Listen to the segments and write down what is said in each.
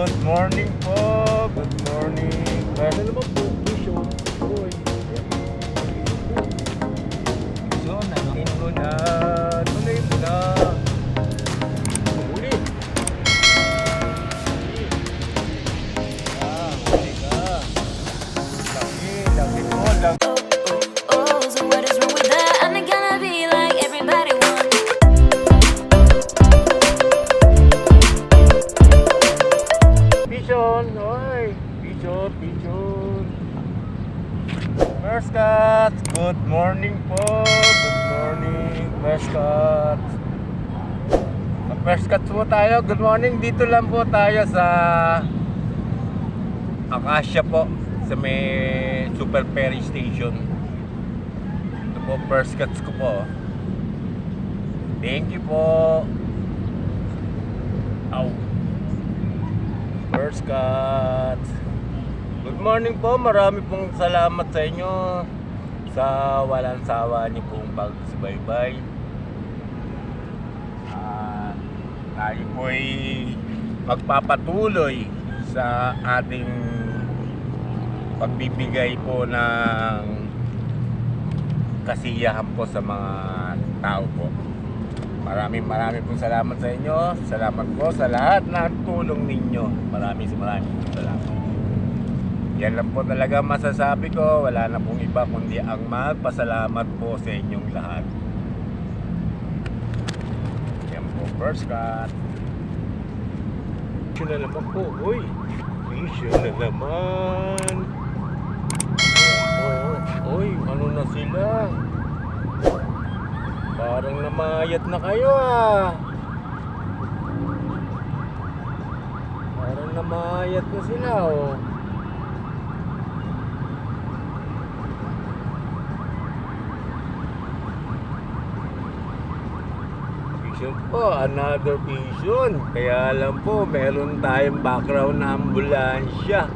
Good morning po. Good morning. Pwede naman po. Bisyo. Uy. So, nangin mo na. First cut po tayo. Good morning. Dito lang po tayo sa Acacia po. Sa may Super Ferry Station. Ito po, first cuts ko po. Thank you po. Ow. First cut. Good morning po. Marami pong salamat sa inyo sa walang sawa niyo pong pagsubaybay. Ah, tayo po magpapatuloy sa ating pagbibigay po ng kasiyahan po sa mga tao po. Maraming maraming pong salamat sa inyo. Salamat po sa lahat ng tulong ninyo. Maraming maraming pong salamat. Yan lang po talaga masasabi ko. Wala na pong iba kundi ang magpasalamat po sa inyong lahat. Yan po, first cut. Issue na naman po. Uy, issue na naman. Uy, ano na sila? Parang namayat na kayo ah. Parang namayat na sila oh. Vision po, another vision. Kaya lang po, meron tayong background na ambulansya.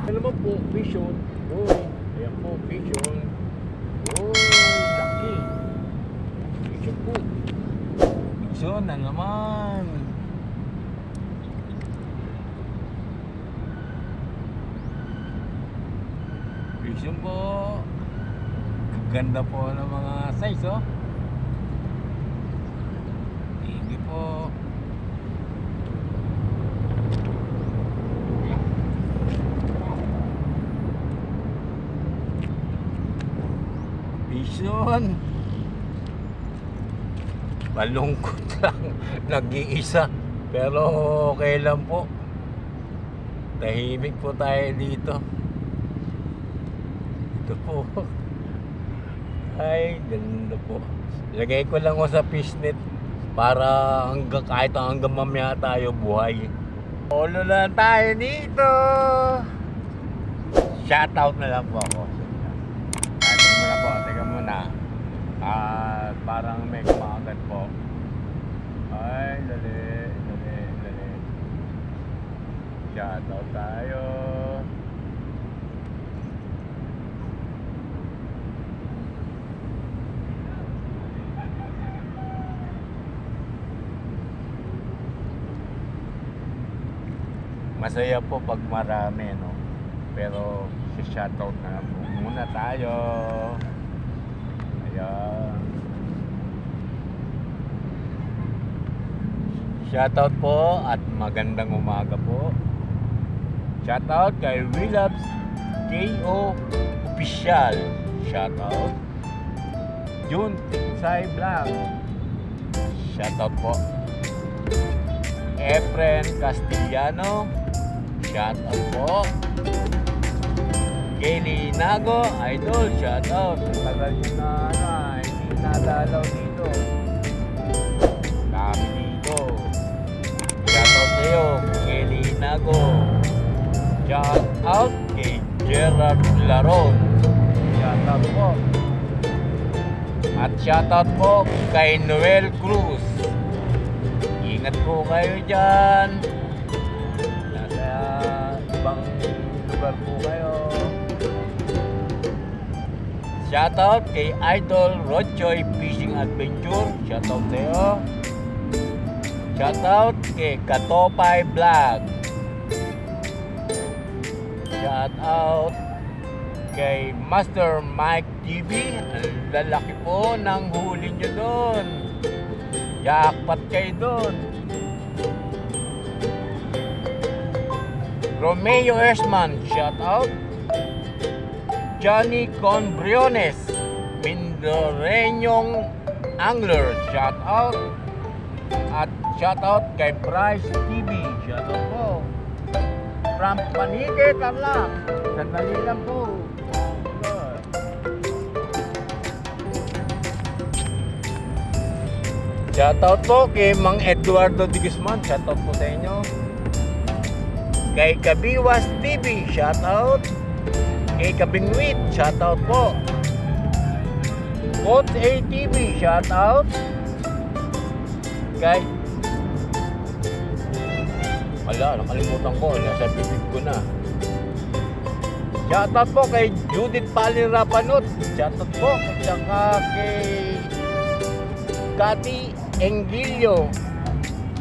Ano naman po, vision. Uy, ayan po, vision. Vision na naman. Vision po. Ganda po ng mga size, oh. Hindi po. Vision. Malungkot lang. Nag-iisa. Pero okay lang po. Tahimik po tayo dito. Ito po. Ay, ganda po. Lagay ko lang ko sa fishnet para hanggang kahit hanggang mamaya tayo buhay. Olo lang tayo dito. Shoutout na lang po ako. Ah, teka muna po, teka muna. Ah, parang may kumakagat po. Ay, dali, dali, dali. Shoutout tayo. Masaya po pag marami, no? Pero si shoutout na muna tayo. Ayan. Shoutout po at magandang umaga po. Shoutout kay Willabs KO Official. Shoutout. June Tinsay Blanc. Shoutout po. Efren Castellano. Shoutout po. Kelly Nago, idol, shoutout. Ang tagal nyo na, ano, ah, hindi nadalaw dito. Dami dito. Shoutout sa'yo, Kelly Nago. Shoutout kay Gerard Laron. Shoutout po. At shoutout po kay Noel Cruz. Ingat po kayo dyan. Shoutout kay Idol Rodchoy Fishing Adventure. Shoutout sa'yo. Shoutout kay Katopay Vlog. Shoutout kay Master Mike TV. Ang lalaki po ng huli nyo doon. Jackpot kayo doon. Romeo Esman, shoutout. Johnny Conbriones, Mindoreñong Angler, shoutout. At shoutout kay Bryce TV, shoutout po. From Panike, Tarlac. Sandali lang po. Shoutout po kay Mang Eduardo de Guzman. Shoutout po sa inyo. Kay Kabiwas TV. Shoutout. Kay Kabingwit. Shoutout po. Coach ATV. Shoutout. Kay Wala, nakalimutan ko. Nasa bibig ko na. Shoutout po kay Judith Palin Rapanot. Shoutout po. At saka kay Cathy Engilio.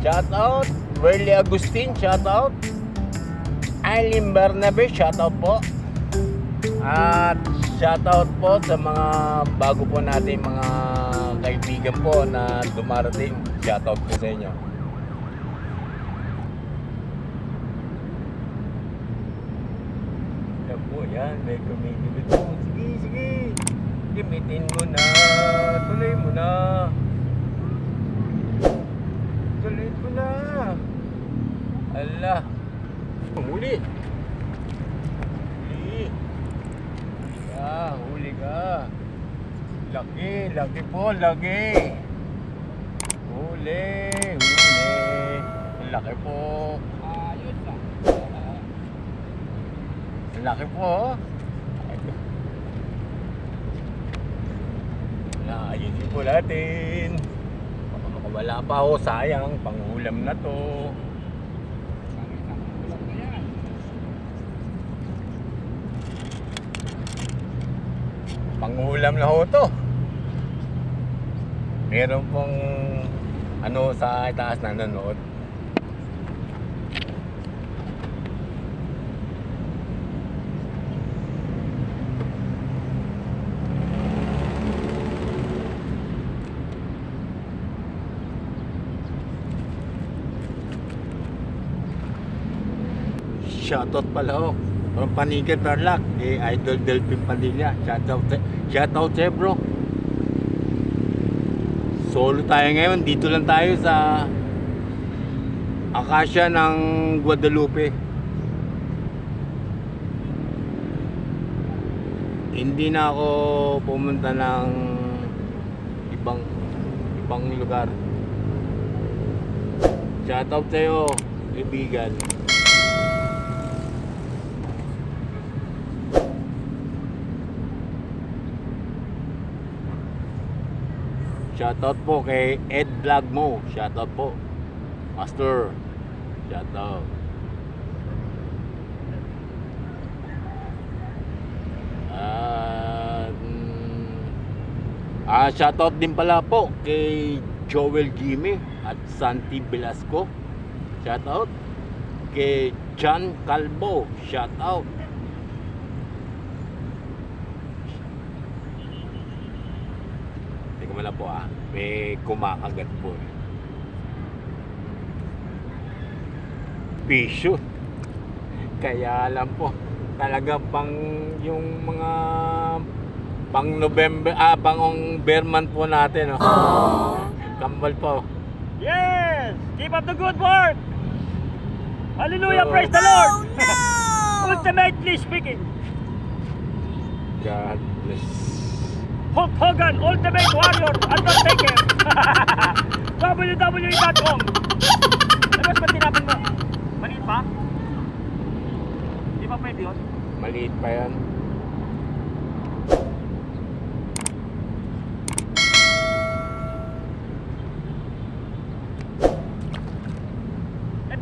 Shoutout. Verly Agustin. Shoutout. Eileen Bernabe. Shoutout po. At shoutout po sa mga bago po natin mga kaibigan po na dumarating. Shoutout po sa inyo. Yan po, yan. May kumikibit po. Sige, sige. Gamitin mo na. Tuloy mo na. Tuloy mo na. Ala. Huli. Huli. Huli ka. Huli ka. Laki. Laki po. Laki. Huli. Huli. Laki po. Ayos ah. Laki po. Ayusin po natin. Baka makawala pa ako. Sayang. Pangulam na to. Pangulam na ho to. Meron pong ano sa taas na nanonood. Shoutout pala ho. From Panigan Tarlac, kay Idol Delphin Padilla. Shoutout, sa- shoutout sa'yo bro. Solo tayo ngayon. Dito lang tayo sa Acacia ng Guadalupe. Hindi na ako pumunta ng ibang ibang lugar. Shoutout sa'yo, kaibigan. Shoutout po kay Ed Vlog mo. Shoutout po. Master. Shoutout. Mm, ah, shoutout din pala po kay Joel Jimmy at Santi Velasco. Shoutout. Kay John Calvo. Shoutout. Lang po ah. May kumakagat po eh. Pisyo. Kaya lang po. Talaga pang yung mga pang November, ah, pang Berman po natin. Oh. Kambal po. Yes! Keep up the good work! Hallelujah! So- Praise the Lord! Oh no! Ultimately speaking, God bless. Hulk Hogan, Ultimate Warrior, Undertaker! WWE.com Labas ba tinapin mo? Maliit pa? Di ba pwede yun? Maliit pa yan.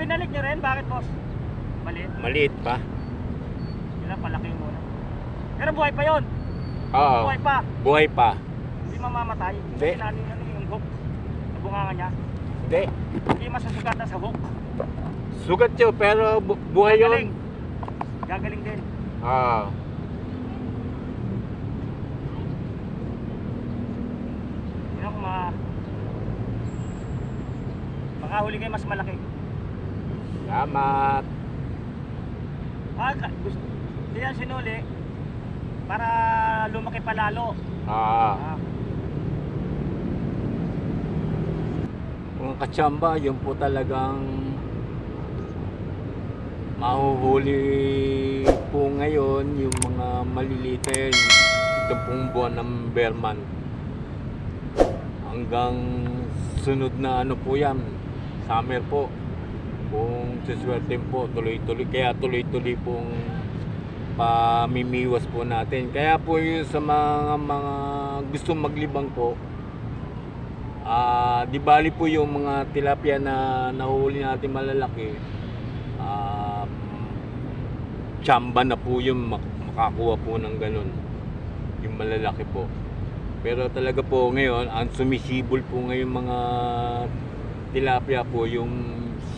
binalik niyo rin? Bakit, boss? Maliit. Maliit pa. Yun lang, palaki muna. Pero buhay pa yon. Oo. Buhay pa. Buhay pa. Hindi mamamatay. Hindi. Kasi ano yun, yung hook. Nabunganga niya. Hindi. Hindi masusugatan sa hook. Sugat yun, pero bu- buhay Gagaling. yun. Gagaling din. Ah. Yun ang ma... Makahuli kayo mas malaki. Salamat. Ah, ka- gusto, hindi yan sinuli para lumaki pa lalo. Ah. Ah, Mga katsamba, yun po talagang mahuhuli po ngayon yung mga maliliit na yun. Ito pong buwan ng Berman. Hanggang sunod na ano po yan, summer po. Kung siswerte po, tuloy-tuloy. Kaya tuloy-tuloy pong pamimiwas po natin. Kaya po yun sa mga mga gustong maglibang po, Ah, di bali po yung mga tilapia na nahuli natin malalaki. Ah, tsamba na po yung mak- makakuha po ng ganun. Yung malalaki po. Pero talaga po ngayon, ang sumisibol po ngayon mga tilapia po yung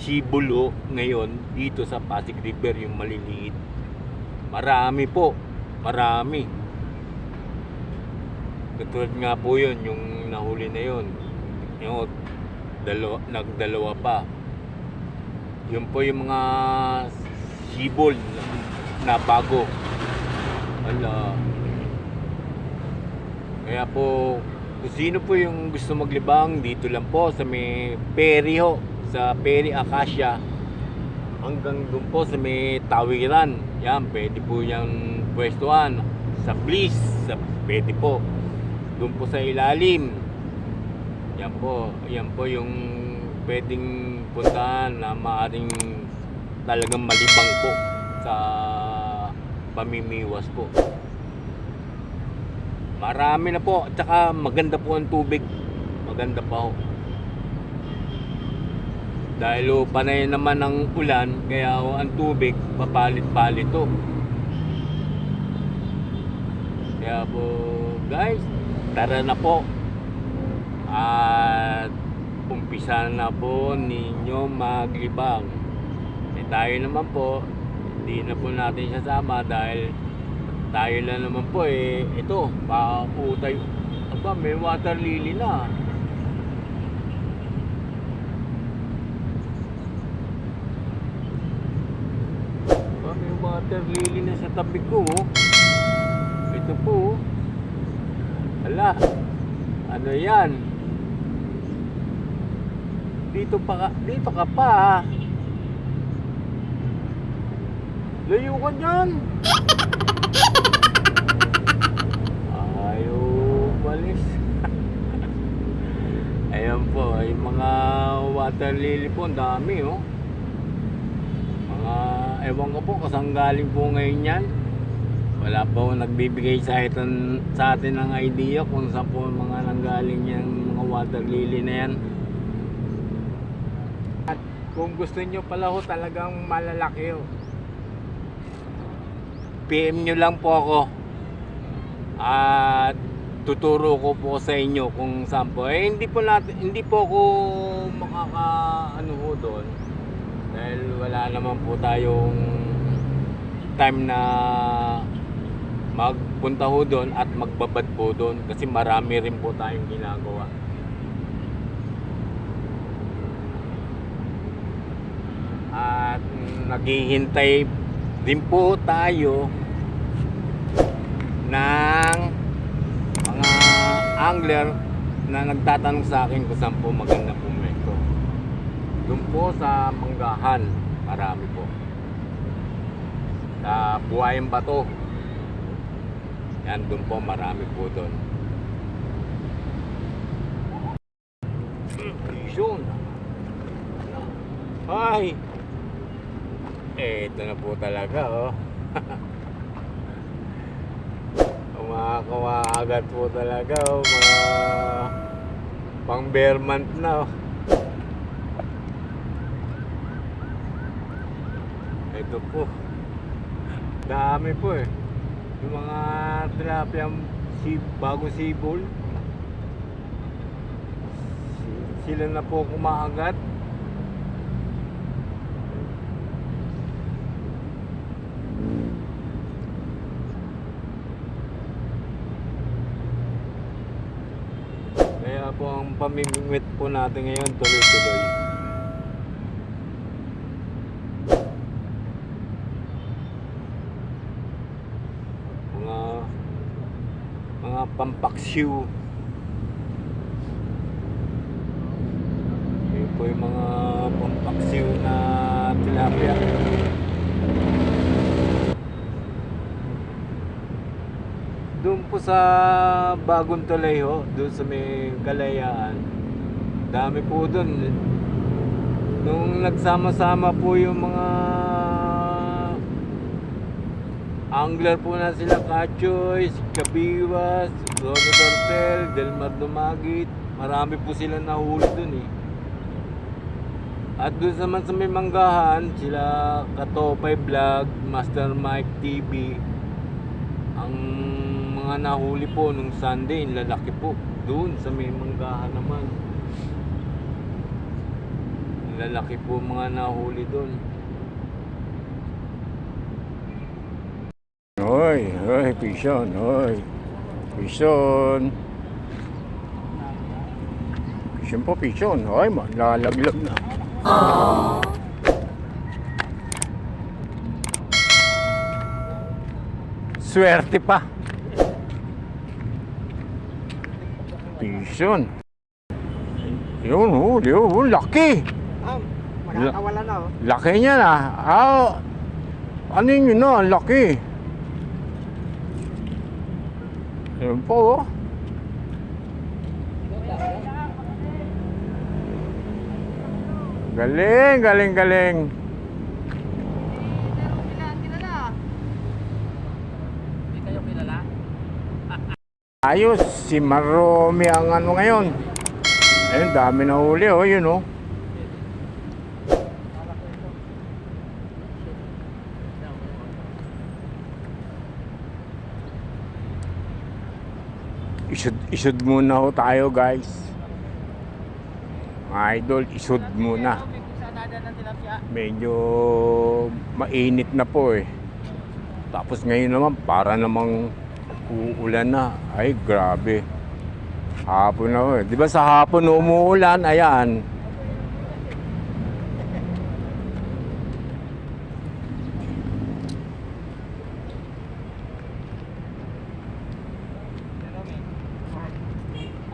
sibulo ngayon dito sa Pasig River yung maliliit. Marami po. Marami. Katulad nga po yun, yung nahuli na yun. Yung dalawa, nagdalawa pa. Yun po yung mga sibol na, bago. Wala. Kaya po, kung sino po yung gusto maglibang, dito lang po sa may Peri ho, sa Peri Acacia. Hanggang doon po sa may Tawiran. Yan, pwede po yung pwestuhan. Sa Bliss, sa, pwede po. Doon po sa ilalim. Yan po, yan po yung pwedeng puntahan na maaring talagang malibang po sa pamimiwas po. Marami na po, at saka maganda po ang tubig. Maganda pa ho. Dahil ho, panay naman ang ulan, kaya ho, ang tubig papalit-palit ho. Kaya po, guys, tara na po. At umpisa na po ninyo maglibang. Eh tayo naman po, hindi na po natin sasama dahil tayo lang naman po eh, ito, pautay. Aba, may water lily na. May water lily na sa tabi ko. oh. Ito po. oh. Ala, ano yan? Dito pa ka, dito ka pa. Layo ka dyan. Ayaw balis. Ayan po, yung mga water lily po, ang dami oh. Ewan ko po, kasang galing po ngayon yan. Wala po nagbibigay sa atin, sa atin ng idea kung saan po mga nanggaling yung mga water lily na yan. At kung gusto nyo pala ho talagang malalaki ho, PM nyo lang po ako. At tuturo ko po sa inyo kung saan po. Eh, hindi po natin, hindi po ako makaka ano ho doon. Dahil wala naman po tayong time na magpunta ho doon at magbabad po doon kasi marami rin po tayong ginagawa. At naghihintay din po tayo ng mga angler na nagtatanong sa akin kung saan po maganda. Doon po sa Manggahan, marami po. Sa Buhayan Bato, yan, doon po marami po doon. Yun. Ay! Eh, ito na po talaga, oh. Kumakawa agad po talaga, oh. Mga pang bear month na, oh. Ito po. Dami po eh. Yung mga tilapia si bago sibol. Si- Sila na po kumakagat. Kaya po ang pamimingwit po natin ngayon tuloy-tuloy. mga mga pampaksiw yun po yung mga pampaksiw na tilapia. Doon po sa bagong tulay ho doon sa may kalayaan dami po doon. Nung nagsama-sama po yung mga Angler po na sila Kachoy, Kabiwas, Ronnie Dortel, Delmar Dumagit. Marami po sila nahuli dun eh. At doon naman sa may manggahan, sila Katopay Vlog, Master Mike TV. Ang mga nahuli po nung Sunday, lalaki po. Doon sa may manggahan naman. Lalaki po mga nahuli doon. Hoy, hoy, pison, hoy. Pison. Pison po, pison. Hoy, malalaglag na. Swerte pa. Pison. Yun, oh, yun, oh, laki. Ah, makakawala na oh. Laki niya na. Ah, ano yun na, ang laki. Yun po, oh. Galing, galing, galing. Ayos, si Maromi ang ano ngayon. Ayun, dami na huli, oh, yun, oh. Isud, isud muna ho tayo, guys. Mga idol, isud muna. Medyo mainit na po eh. Tapos ngayon naman, para namang uulan na. Ay, grabe. Hapon na eh. Di ba sa hapon umuulan? Ayan.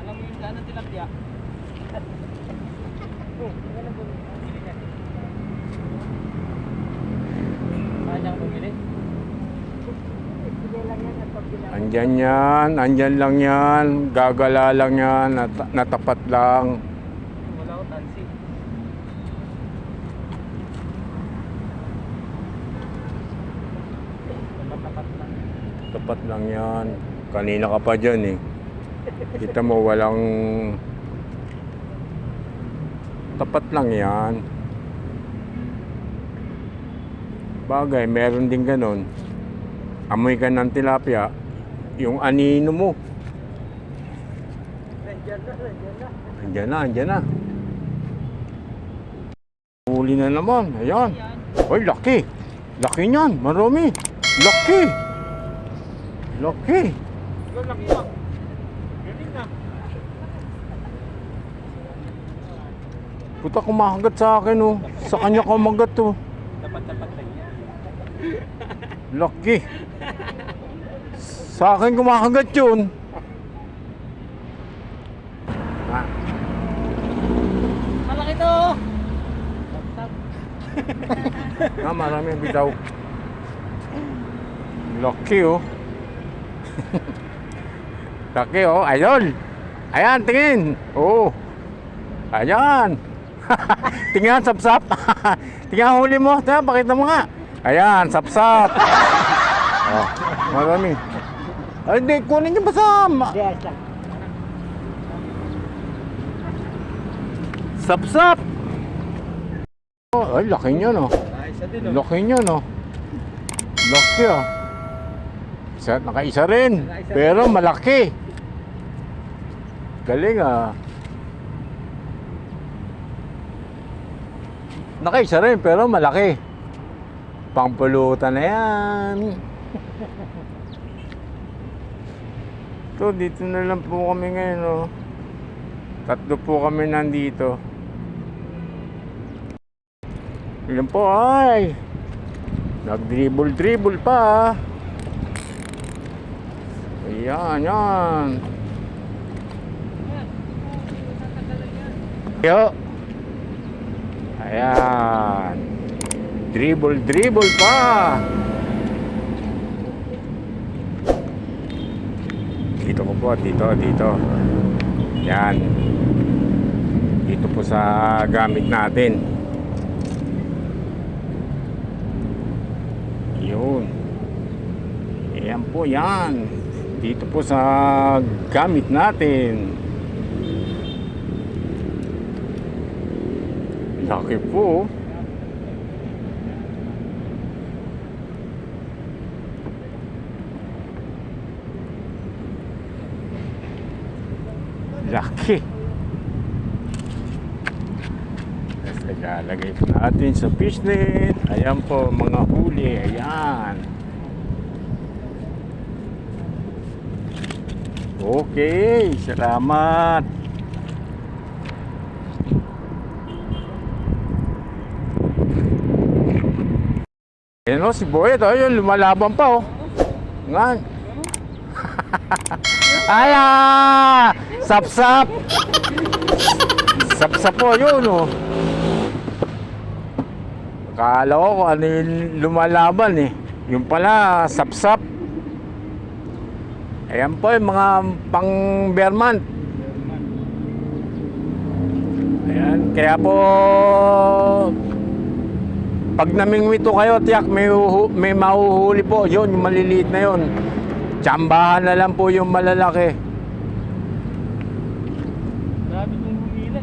Alam mo yung gano'n tilapia? Kaya niyang bumili? Andyan yan. Andyan lang yan. Gagala lang yan. Nat- natapat lang. Wala ko tansi. Tapat-tapat lang. Tapat lang yan. Kanina ka pa dyan eh. Kita mo walang... Tapat lang yan. Bagay, meron din ganon. Amoy ka ng tilapia, yung anino mo. Nandiyan na, nandiyan na. Huli na naman. Ayan. Uy, laki. Laki niyan. Marami. Laki. Laki. Laki na. Puta, kumakagat sa akin, oh. Sa kanya kumagat, oh. Lang yan. Laki. Sa akin kumakagat yun. Malaki to! ah marami ang bitaw. Laki, oh. Laki, oh. Ayun. Ayan, tingin. Oo. Ayan. tingnan, sapsap. tingnan huli mo. Tingnan, pakita mo nga. Ayan, sapsap. oh, marami. Ay, di, kunin niyo ba sa... ma- Yes lang. Sapsap! Oh, ay, laki niya, no? Isa din Laki niya, no? Laki, ah. Isa, nakaisa rin. Nakaisa Pero malaki. Galing, ah. Nakaisa rin, pero malaki. Pangpulutan na yan. Ito, dito na lang po kami ngayon, oh. Tatlo po kami nandito. Yan po ay. Nag-dribble-dribble pa. Ayan, yan. Yo. Ayan. Dribble-dribble pa. Dito ko po, dito, dito. Yan. Dito po sa gamit natin. Yun. Ayan po yan. Dito po sa gamit natin. Laki po. Laki. Tapos ilalagay po natin sa fishnet. Ayan po mga huli. Ayan. Okay. Salamat. Ayan o, si Boyet. Ayun, lumalaban pa oh. Nga. Ala! Sap-sap! Sap-sap po, yun oh. Akala ko kung ano yung lumalaban eh. Yung pala, sap-sap. Ayan po yung mga pang Berman. Ayan, kaya po pag namingwito kayo, tiyak may, may mahuhuli po. Yun, yung maliliit na yun. Tsambahan na lang po yung malalaki.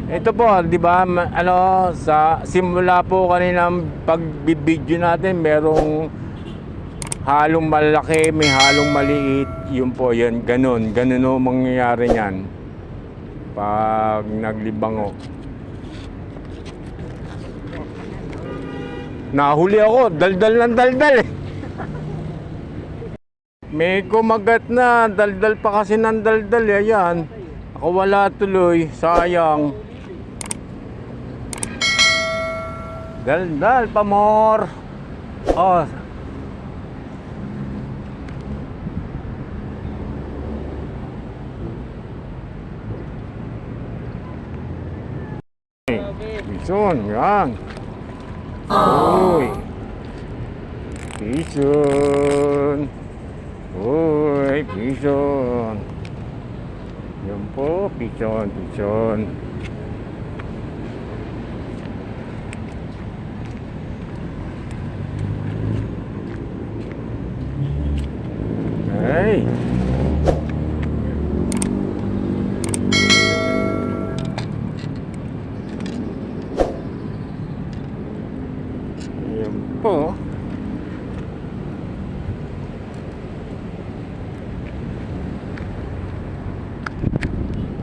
Ito po, di ba, ano, sa simula po kaninang pagbibideo natin, merong halong malaki, may halong maliit. Yun po, yan, ganun. Ganun o mangyayari niyan. Pag naglibango. Nahuli ako, daldal ng daldal eh. May kumagat na, daldal pa kasi ng daldal eh, ayan. Ako wala tuloy, sayang. Daldal pa more. Oh. Bison, yan. Uy. Bison. Uy, bison. Yan po, bison, bison. Hey. Yan po.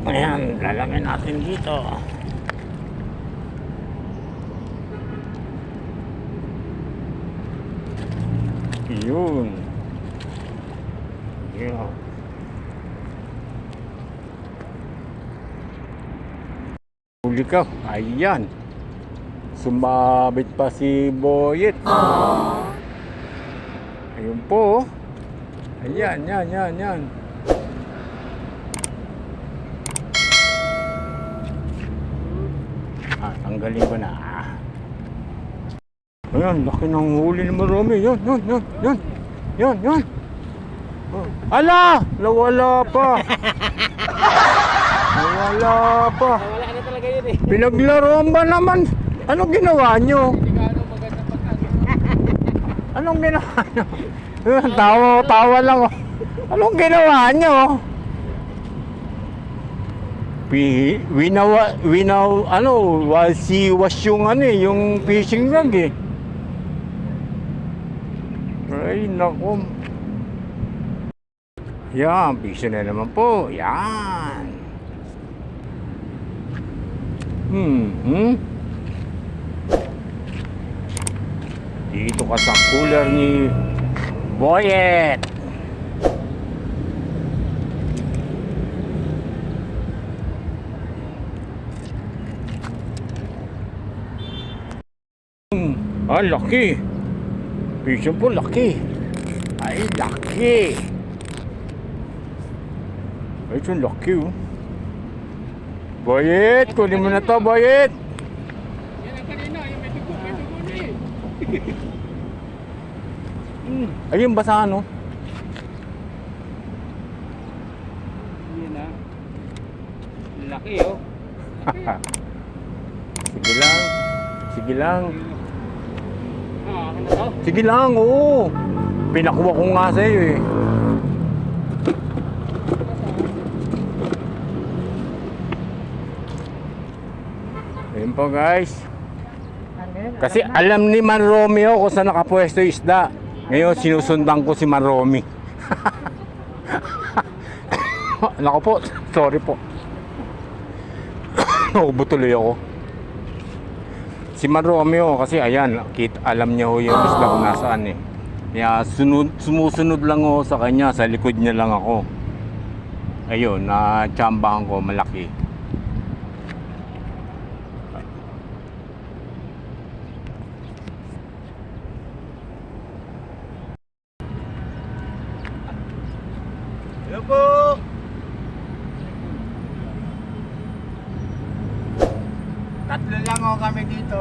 Ayan, lalagyan natin dito. Yun. Yeah. Huli ka. Ayan. Sumabit pa si Boyet. Ayun po. Ayan, yan, yan, yan. Ah, tanggalin ko na. Ayan, laki ng huli ni Marami. Yan, yan, yan, yan. Yan, yan. Oh. Ala! Nawala pa. Nawala pa. Wala na talaga yun eh. Pinaglaruan ba naman? Anong ginawa nyo? Anong ginawa nyo? Ayun, tawa, tawa lang. oh. Anong ginawa nyo? Pi, winawa, winaw, ano, wasiwas yung ano eh, yung fishing rod eh. Ay, naku. Yan, piso na naman po. Yan. Hmm, hmm. Dito ka sa cooler ni Boyet. Hmm, ah, laki. Piso po, laki. Ay, laki. Ay, ito laki oh. Boyet, kunin mo na to, Boyet. Yan ang kanina, yung may dugo, may dugo na eh. Hmm. Ayun, basa ano? Yan ah. Laki oh. Sige lang. Sige lang. Akin na to. Sige lang, oo. Pinakuha ko nga sa'yo eh. Ayun po guys. Kasi alam ni Man Romeo kung saan nakapwesto yung isda. Ngayon sinusundan ko si Man Romy. Nako po, sorry po. Naubo tuloy ako. Si Man Romeo kasi ayan, kit alam niya ho yung isda kung nasaan eh. Kaya sunod, sumusunod lang ako sa kanya, sa likod niya lang ako. Ayun, na tsambahan ko malaki. Hello po! Tatlo lang ako kami dito.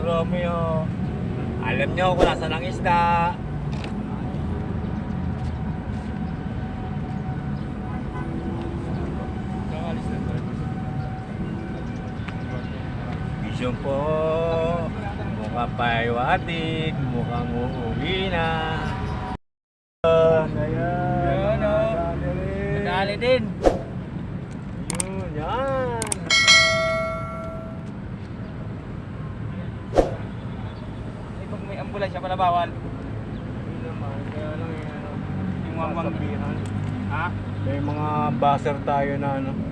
Romeo. Alam niyo kung nasa ang isda. Vision po. Mukhang paiwatig. Mukhang uuwi na. Ayan. Ayan, oh. Madali din. Yun, yan. Eh, pag may ambulansya pala bawal. Yun naman, kaya lang yung ano, Yung wangwang. sasabihan. Ha? May buzzer tayo na ano.